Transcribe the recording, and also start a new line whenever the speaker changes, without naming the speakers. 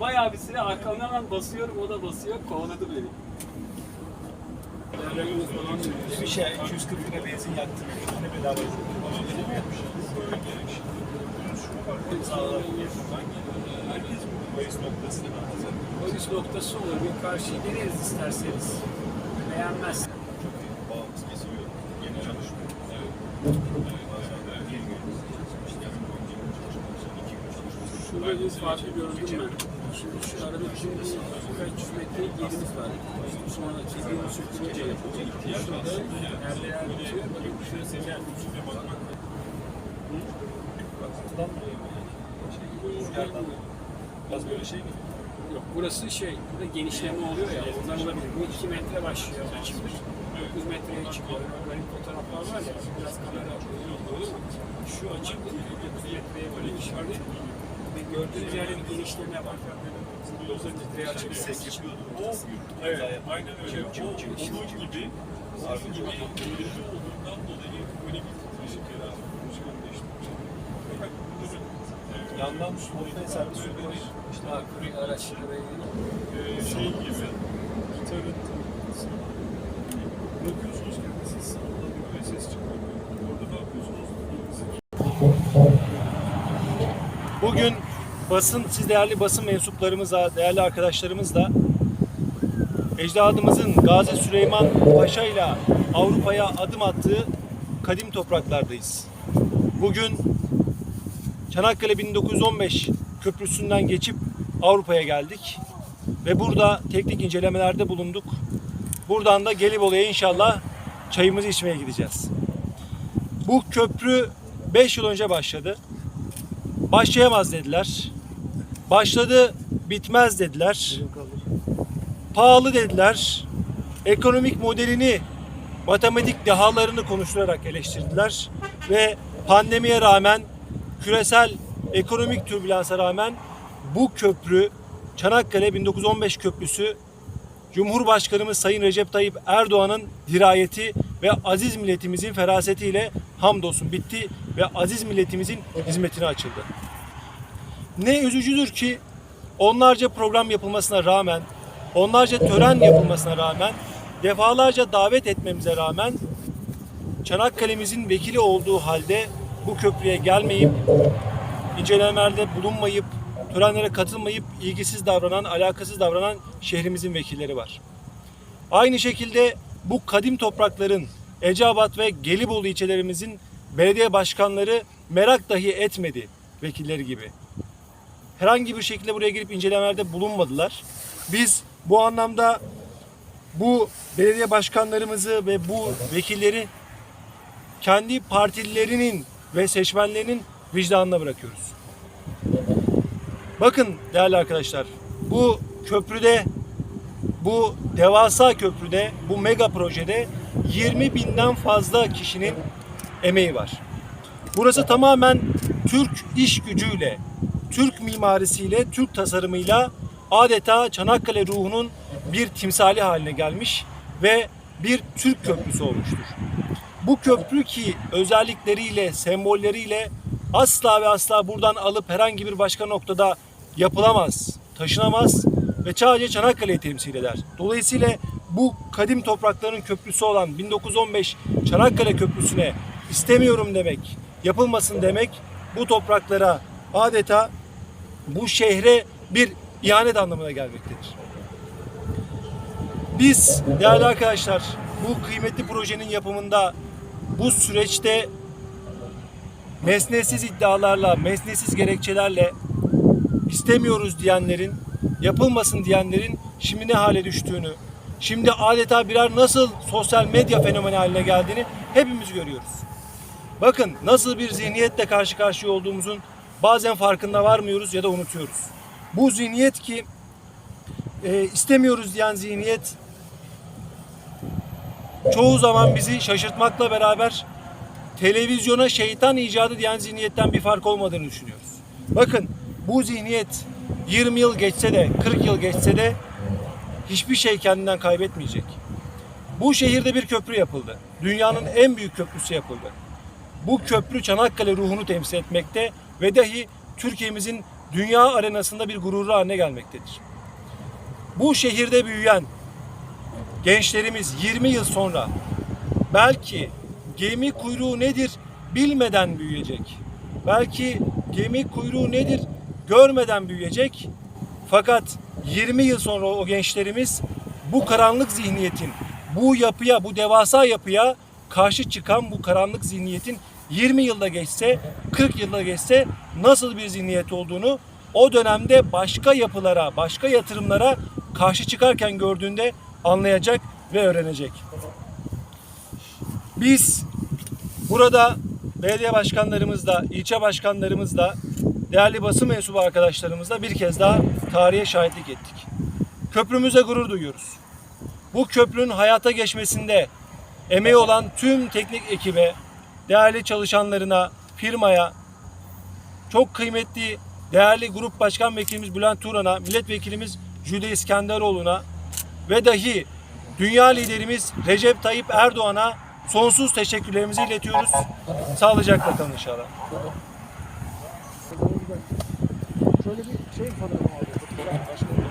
Bayağı bir süre arkamdan hemen basıyorum, o da basıyor, kovaladı beni.
Bir şey 240 lira benzin yaktım. Ne bedava Herkes bu bahis noktasına
Polis noktası olur, bir karşıya geliriz isterseniz. Beğenmez.
bağımız kesiyor. Yeni çalışmıyor.
Şurada bir farkı gördüm ben. Şimdi şu arada şimdi birkaç yüz metre yerimiz var. Sonra çizgiyi sürtünce yapılacak. Şurada yerler bitiyor. Bakın şurası sıcak.
Batıdan mı? Şey, rüzgardan mı? Biraz böyle şey gibi.
Yok burası şey, burada genişleme oluyor ya, oradan olabilir. Bu 2 metre başlıyor, 9 metreye çıkıyor. Benim fotoğraflar var ya, biraz kamera alıyor. Şu açık 9 metreye böyle işaret. Gördüğünüz yerde bir genişleme var. 9 metreye açık.
Ses yapıyordu.
O, evet, aynen öyle. O, onun gibi, onun gibi enerji olduğundan dolayı böyle bir titreşim yaratıyor.
Yandan sohbet servis sürüyor.
İşte kuru araçları ve
e, şey gibi, gitarın tıngırtısı. Bırakıyorsunuz kendisi sallanıyor ve ses çıkarmıyor. Orada ne yapıyorsunuz?
Bugün basın, siz değerli basın mensuplarımızla, değerli arkadaşlarımızla ecdadımızın Gazi Süleyman Paşa ile Avrupa'ya adım attığı kadim topraklardayız. Bugün Çanakkale 1915 köprüsünden geçip Avrupa'ya geldik ve burada teknik incelemelerde bulunduk. Buradan da Gelibolu'ya inşallah çayımızı içmeye gideceğiz. Bu köprü 5 yıl önce başladı başlayamaz dediler. Başladı bitmez dediler. Pahalı dediler. Ekonomik modelini, matematik dehalarını konuşturarak eleştirdiler ve pandemiye rağmen küresel ekonomik türbülansa rağmen bu köprü Çanakkale 1915 köprüsü Cumhurbaşkanımız Sayın Recep Tayyip Erdoğan'ın dirayeti ve aziz milletimizin ferasetiyle hamdolsun bitti ve aziz milletimizin hizmetine açıldı. Ne üzücüdür ki onlarca program yapılmasına rağmen, onlarca tören yapılmasına rağmen, defalarca davet etmemize rağmen Çanakkale'mizin vekili olduğu halde bu köprüye gelmeyip, incelemelerde bulunmayıp, törenlere katılmayıp ilgisiz davranan, alakasız davranan şehrimizin vekilleri var. Aynı şekilde bu kadim toprakların Eceabat ve Gelibolu ilçelerimizin belediye başkanları merak dahi etmedi vekilleri gibi. Herhangi bir şekilde buraya gelip incelemelerde bulunmadılar. Biz bu anlamda bu belediye başkanlarımızı ve bu vekilleri kendi partililerinin ve seçmenlerinin vicdanına bırakıyoruz. Bakın değerli arkadaşlar, bu köprüde, bu devasa köprüde, bu mega projede 20 binden fazla kişinin emeği var. Burası tamamen Türk iş gücüyle, Türk mimarisiyle, Türk tasarımıyla adeta Çanakkale ruhunun bir timsali haline gelmiş ve bir Türk köprüsü olmuştur. Bu köprü ki özellikleriyle, sembolleriyle asla ve asla buradan alıp herhangi bir başka noktada yapılamaz, taşınamaz ve sadece Çanakkale'yi temsil eder. Dolayısıyla bu kadim toprakların köprüsü olan 1915 Çanakkale Köprüsü'ne istemiyorum demek, yapılmasın demek bu topraklara adeta bu şehre bir ihanet anlamına gelmektedir. Biz değerli arkadaşlar bu kıymetli projenin yapımında bu süreçte mesnetsiz iddialarla, mesnetsiz gerekçelerle istemiyoruz diyenlerin, yapılmasın diyenlerin şimdi ne hale düştüğünü, şimdi adeta birer nasıl sosyal medya fenomeni haline geldiğini hepimiz görüyoruz. Bakın nasıl bir zihniyetle karşı karşıya olduğumuzun bazen farkında varmıyoruz ya da unutuyoruz. Bu zihniyet ki e, istemiyoruz diyen zihniyet çoğu zaman bizi şaşırtmakla beraber televizyona şeytan icadı diyen zihniyetten bir fark olmadığını düşünüyoruz. Bakın bu zihniyet 20 yıl geçse de 40 yıl geçse de hiçbir şey kendinden kaybetmeyecek. Bu şehirde bir köprü yapıldı. Dünyanın en büyük köprüsü yapıldı. Bu köprü Çanakkale ruhunu temsil etmekte ve dahi Türkiye'mizin dünya arenasında bir gururlu haline gelmektedir. Bu şehirde büyüyen gençlerimiz 20 yıl sonra belki gemi kuyruğu nedir bilmeden büyüyecek. Belki gemi kuyruğu nedir görmeden büyüyecek. Fakat 20 yıl sonra o gençlerimiz bu karanlık zihniyetin, bu yapıya, bu devasa yapıya karşı çıkan bu karanlık zihniyetin 20 yılda geçse, 40 yılda geçse nasıl bir zihniyet olduğunu o dönemde başka yapılara, başka yatırımlara karşı çıkarken gördüğünde anlayacak ve öğrenecek. Biz burada belediye başkanlarımızla, ilçe başkanlarımızla, değerli basın mensubu arkadaşlarımızla bir kez daha tarihe şahitlik ettik. Köprümüze gurur duyuyoruz. Bu köprünün hayata geçmesinde emeği olan tüm teknik ekibe, değerli çalışanlarına, firmaya, çok kıymetli değerli grup başkan vekilimiz Bülent Turan'a, milletvekilimiz Jüde İskenderoğlu'na ve dahi dünya liderimiz Recep Tayyip Erdoğan'a sonsuz teşekkürlerimizi iletiyoruz. Sağlıcakla kalın inşallah.
Şöyle bir şey fotoğrafı